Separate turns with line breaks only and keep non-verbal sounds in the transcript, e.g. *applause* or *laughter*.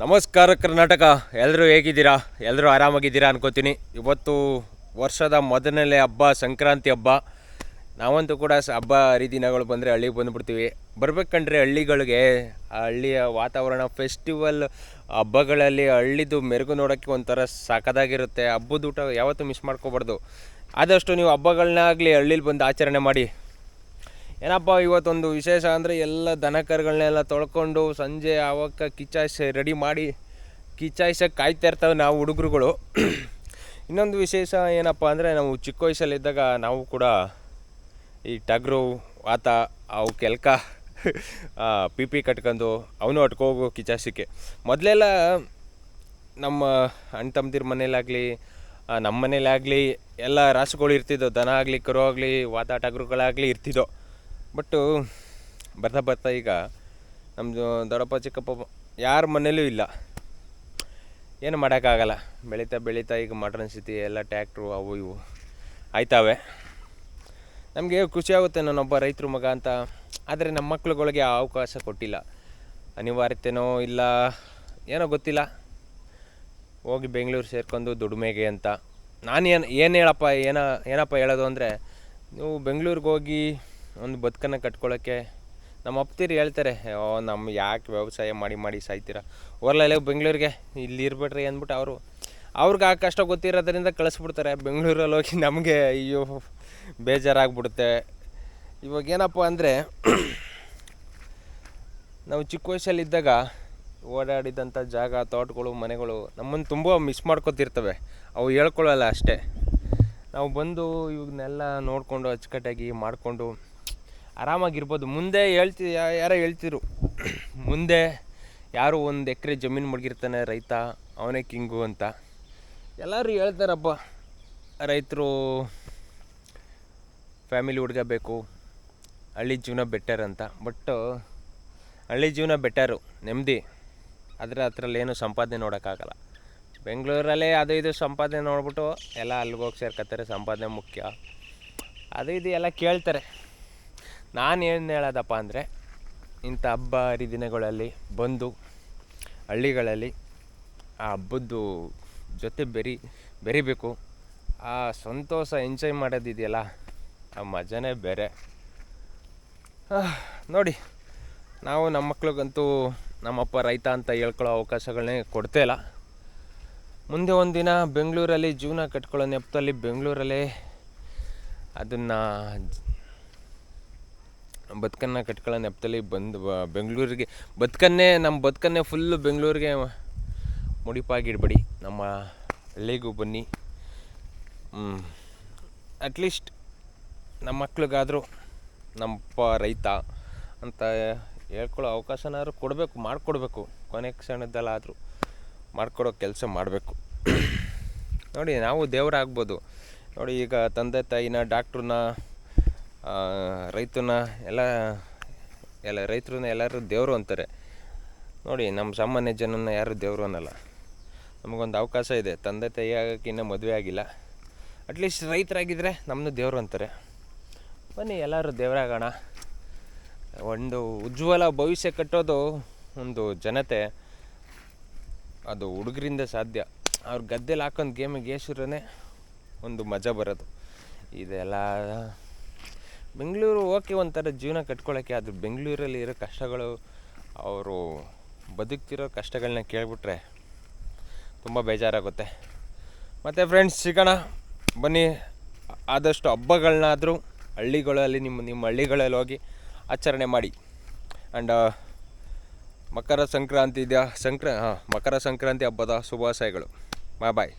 ನಮಸ್ಕಾರ ಕರ್ನಾಟಕ. ಎಲ್ಲರೂ ಹೇಗಿದ್ದೀರಾ? ಎಲ್ಲರೂ ಆರಾಮಾಗಿದ್ದೀರಾ ಅನ್ಕೋತೀನಿ. ಇವತ್ತು ವರ್ಷದ ಮೊದಲನೇ ಹಬ್ಬ, ಸಂಕ್ರಾಂತಿ ಹಬ್ಬ. ನಾವಂತೂ ಕೂಡ ಹಬ್ಬ ಹರಿದಿನಗಳು ಬಂದರೆ ಹಳ್ಳಿಗೆ ಬಂದುಬಿಡ್ತೀವಿ. ಬರ್ಬೇಕಂದ್ರೆ ಹಳ್ಳಿಗಳಿಗೆ, ಆ ಹಳ್ಳಿಯ ವಾತಾವರಣ ಫೆಸ್ಟಿವಲ್ ಹಬ್ಬಗಳಲ್ಲಿ ಹಳ್ಳಿದು ಮೆರುಗು ನೋಡೋಕ್ಕೆ ಒಂಥರ ಸಾಕದಾಗಿರುತ್ತೆ. ಹಬ್ಬದ ಊಟ ಯಾವತ್ತೂ ಮಿಸ್ ಮಾಡ್ಕೋಬಾರ್ದು. ಆದಷ್ಟು ನೀವು ಹಬ್ಬಗಳನ್ನಾಗಲಿ ಹಳ್ಳಿಲಿ ಬಂದು ಆಚರಣೆ ಮಾಡಿ. ಏನಪ್ಪ, ಇವತ್ತೊಂದು ವಿಶೇಷ ಅಂದರೆ ಎಲ್ಲ ದನ ಕರುಗಳನ್ನೆಲ್ಲ ತೊಳ್ಕೊಂಡು ಸಂಜೆ ಆವಾಗ ಕಿಚ್ಚಾಯ್ಸ ರೆಡಿ ಮಾಡಿ ಕಿಚಾಯಿಸಕ್ಕೆ ಕಾಯ್ತಾ ಇರ್ತವೆ ನಾವು ಹುಡುಗರುಗಳು. ಇನ್ನೊಂದು ವಿಶೇಷ ಏನಪ್ಪ ಅಂದರೆ ನಾವು ಚಿಕ್ಕ ವಯಸ್ಸಲ್ಲಿದ್ದಾಗ ನಾವು ಕೂಡ ಈ ಟಗ್ರು, ಆತ, ಅವು ಕೆಲ್ಕ ಪಿ ಪಿ ಕಟ್ಕೊಂಡು ಅವನು ಅಟ್ಕೋಗು ಕಿಚಾಯಿಸಕ್ಕೆ ಮೊದಲೆಲ್ಲ ನಮ್ಮ ಅಣ್ಣ ತಮ್ಮದಿರ ಮನೇಲಾಗಲಿ ನಮ್ಮ ಮನೇಲಾಗಲಿ ಎಲ್ಲ ರಾಸುಗಳು ಇರ್ತಿದ್ದೋ ದನ ಆಗಲಿ, ಕರು ಆಗಲಿ, ವಾತ, ಟಗರುಗಳಾಗಲಿ ಇರ್ತಿದ್ದೋ ಬಟ್ಟು ಬರ್ತಾ ಬರ್ತಾ ಈಗ ನಮ್ಮದು ದೊಡ್ಡಪ್ಪ, ಚಿಕ್ಕಪ್ಪ ಯಾರ ಮನೇಲೂ ಇಲ್ಲ. ಏನು ಮಾಡೋಕ್ಕಾಗಲ್ಲ. ಬೆಳೀತಾ ಬೆಳೀತಾ ಈಗ ಮಾಡ್ರನ್ ಸ್ಥಿತಿ ಎಲ್ಲ ಟ್ಯಾಕ್ಟ್ರು ಅವು ಇವು ಆಯ್ತಾವೆ. ನಮಗೆ ಖುಷಿ ಆಗುತ್ತೆ ನಾನೊಬ್ಬ ರೈತರು ಮಗ ಅಂತ. ಆದರೆ ನಮ್ಮ ಮಕ್ಳುಗಳಿಗೆ ಅವಕಾಶ ಕೊಟ್ಟಿಲ್ಲ. ಅನಿವಾರ್ಯತೆನೋ ಇಲ್ಲ, ಏನೋ ಗೊತ್ತಿಲ್ಲ. ಹೋಗಿ ಬೆಂಗಳೂರು ಸೇರ್ಕೊಂಡು ದುಡಿಮೆಗೆ ಅಂತ. ನಾನು ಏನು ಏನು ಹೇಳಪ್ಪ, ಏನೋ, ಏನಪ್ಪ ಹೇಳೋದು ಅಂದರೆ, ನೀವು ಬೆಂಗಳೂರಿಗೆ ಹೋಗಿ ಒಂದು ಬದುಕನ್ನು ಕಟ್ಕೊಳ್ಳೋಕ್ಕೆ ನಮ್ಮ ಅಪ್ತಿರು ಹೇಳ್ತಾರೆ, ಓ ನಮ್ಮ ಯಾಕೆ ವ್ಯವಸಾಯ ಮಾಡಿ ಮಾಡಿ ಸಾಯ್ತೀರ? ಓರ್ಲಲ್ಲೇ ಬೆಂಗಳೂರಿಗೆ, ಇಲ್ಲಿ ಇರ್ಬೇಡ್ರಿ ಅಂದ್ಬಿಟ್ಟು ಅವರು, ಅವ್ರಿಗೆ ಆ ಕಷ್ಟ ಗೊತ್ತಿರೋದ್ರಿಂದ ಕಳಿಸ್ಬಿಡ್ತಾರೆ. ಬೆಂಗಳೂರಲ್ಲಿ ಹೋಗಿ ನಮಗೆ ಅಯ್ಯೋ, ಬೇಜಾರಾಗ್ಬಿಡುತ್ತೆ. ಇವಾಗ ಏನಪ್ಪ ಅಂದರೆ, ನಾವು ಚಿಕ್ಕ ವಯಸ್ಸಲ್ಲಿದ್ದಾಗ ಓಡಾಡಿದಂಥ ಜಾಗ, ತೋಟಗಳು, ಮನೆಗಳು ನಮ್ಮನ್ನು ತುಂಬ ಮಿಸ್ ಮಾಡ್ಕೊತಿರ್ತವೆ. ಅವು ಹೇಳ್ಕೊಳ್ಳಲ್ಲ ಅಷ್ಟೇ. ನಾವು ಬಂದು ಇವನ್ನೆಲ್ಲ ನೋಡಿಕೊಂಡು ಅಚ್ಚುಕಟ್ಟಾಗಿ ಮಾಡಿಕೊಂಡು ಆರಾಮಾಗಿರ್ಬೋದು. ಮುಂದೆ ಹೇಳ್ತಿ ಯಾರೋ ಹೇಳ್ತಿರು *clears throat* ಮುಂದೆ ಯಾರು ಒಂದು ಎಕರೆ ಜಮೀನು ಮಡಗಿರ್ತಾನೆ ರೈತ, ಅವನೇ ಕಿಂಗು ಅಂತ. ಎಲ್ಲರೂ ಹೇಳ್ತಾರಪ್ಪ. ರೈತರು ಫ್ಯಾಮಿಲಿ ಹುಡುಗ ಬೇಕು, ಹಳ್ಳಿ ಜೀವನ ಬೆಟರ್ ಅಂತ. ಬಟ್ ಹಳ್ಳಿ ಜೀವನ ಬೆಟರು ನೆಮ್ಮದಿ. ಆದರೆ ಅದರಲ್ಲಿ ಏನು ಸಂಪಾದನೆ ನೋಡೋಕ್ಕಾಗಲ್ಲ. ಬೆಂಗಳೂರಲ್ಲೇ ಅದು ಇದು ಸಂಪಾದನೆ ನೋಡ್ಬಿಟ್ಟು ಎಲ್ಲ ಅಲ್ಲಿಗೆ ಹೋಗಿ ಸೇರ್ಕೊತಾರೆ ಸಂಪಾದನೆ ಮುಖ್ಯ. ಅದು ಇದು ಎಲ್ಲ ಕೇಳ್ತಾರೆ. ನಾನು ಏನು ಹೇಳೋದಪ್ಪ ಅಂದರೆ, ಇಂಥ ಹಬ್ಬ, ಹರಿದಿನಗಳಲ್ಲಿ ಬಂದು, ಹಳ್ಳಿಗಳಲ್ಲಿ ಆ ಹಬ್ಬದ್ದು ಜೊತೆ ಬೆರಿ, ಬೆರಿಬೇಕು. ಆ ಸಂತೋಷ ಎಂಜಾಯ್ ಮಾಡೋದಿದೆಯಲ್ಲ ಆ ಮಜಾನೇ ಬೇರೆ. ನೋಡಿ, ನಾವು ನಮ್ಮ ಮಕ್ಳಿಗಂತೂ ನಮ್ಮಪ್ಪ ರೈತ ಅಂತ ಹೇಳ್ಕೊಳ್ಳೋ ಅವಕಾಶಗಳನ್ನೇ ಕೊಡ್ತಾ ಇಲ್ಲ. ಮುಂದೆ ಒಂದಿನ ಬೆಂಗಳೂರಲ್ಲಿ ಜೀವನ ಕಟ್ಕೊಳ್ಳೋ ನೆಪದಲ್ಲಿ ಬೆಂಗಳೂರಲ್ಲೇ ಅದನ್ನು ಬದುಕನ್ನು ಕಟ್ಕೊಳ್ಳೋ ನೆಪದಲ್ಲಿ ಬಂದು ಬೆಂಗಳೂರಿಗೆ. ಬದುಕನ್ನೇ ನಮ್ಮ ಬದುಕನ್ನೇ ಫುಲ್ಲು ಬೆಂಗಳೂರಿಗೆ ಮುಡಿಪಾಗಿಡ್ಬೇಡಿ. ನಮ್ಮ ಹಳ್ಳಿಗೂ ಬನ್ನಿ. ಅಟ್ಲೀಸ್ಟ್ ನಮ್ಮ ಮಕ್ಳಿಗಾದರೂ ನಮ್ಮಪ್ಪ ರೈತ ಅಂತ ಹೇಳ್ಕೊಳ್ಳೋ ಅವಕಾಶನಾದ್ರೂ ಕೊಡಬೇಕು, ಮಾಡಿಕೊಡ್ಬೇಕು. ಕೊನೆ ಕ್ಷಣದಲ್ಲಾದರೂ ಮಾಡಿಕೊಡೋ ಕೆಲಸ ಮಾಡಬೇಕು. ನೋಡಿ, ನಾವು ದೇವರಾಗ್ಬೋದು. ನೋಡಿ, ಈಗ ತಂದೆ ತಾಯಿನ, ಡಾಕ್ಟ್ರನ್ನ ರೈತನ ಎಲ್ಲ ಎಲ್ಲ ರೈತರನ್ನ ಎಲ್ಲರೂ ದೇವರು ಅಂತಾರೆ. ನೋಡಿ, ನಮ್ಮ ಸಾಮಾನ್ಯ ಜನನ ಯಾರು ದೇವರು ಅನ್ನಲ್ಲ. ನಮಗೊಂದು ಅವಕಾಶ ಇದೆ. ತಂದೆ ತಾಯಿ ಆಗೋಕ್ಕೆ ಇನ್ನೂ ಮದುವೆ ಆಗಿಲ್ಲ. ಅಟ್ಲೀಸ್ಟ್ ರೈತರಾಗಿದ್ದರೆ ನಮ್ಮನ್ನು ದೇವರು ಅಂತಾರೆ. ಬನ್ನಿ, ಎಲ್ಲರೂ ದೇವರಾಗೋಣ. ಒಂದು ಉಜ್ವಲ ಭವಿಷ್ಯ ಕಟ್ಟೋದು ಒಂದು ಜನತೆ. ಅದು ಹುಡುಗರಿಂದ ಸಾಧ್ಯ. ಅವ್ರ ಗದ್ದೆಲಿ ಹಾಕೊಂಡು ಗೇಮಿಗೆ ಏಸುರನೇ ಒಂದು ಮಜಾ ಬರೋದು. ಇದೆಲ್ಲ ಬೆಂಗಳೂರು ಓಕೆ ಒಂಥರ ಜೀವನ ಕಟ್ಕೊಳ್ಳೋಕ್ಕೆ ಅದು ಬೆಂಗಳೂರಲ್ಲಿ ಇರೋ ಕಷ್ಟಗಳು, ಅವರು ಬದುಕ್ತಿರೋ ಕಷ್ಟಗಳನ್ನ ಕೇಳಿಬಿಟ್ರೆ ತುಂಬ ಬೇಜಾರಾಗುತ್ತೆ. ಮತ್ತು ಫ್ರೆಂಡ್ಸ್ ಸಿಗೋಣ. ಬನ್ನಿ. ಆದಷ್ಟು ಹಬ್ಬಗಳನ್ನಾದರೂ ಹಳ್ಳಿಗಳಲ್ಲಿ, ನಿಮ್ಮ ನಿಮ್ಮ ಹಳ್ಳಿಗಳಲ್ಲಿ ಹೋಗಿ ಆಚರಣೆ ಮಾಡಿ. ಆ್ಯಂಡ್ ಮಕರ ಸಂಕ್ರಾಂತಿ ಇದೆಯಾ ಸಂಕ್ರ ಮಕರ ಸಂಕ್ರಾಂತಿ ಹಬ್ಬದ ಶುಭಾಶಯಗಳು. ಬಾಯ್ ಬಾಯ್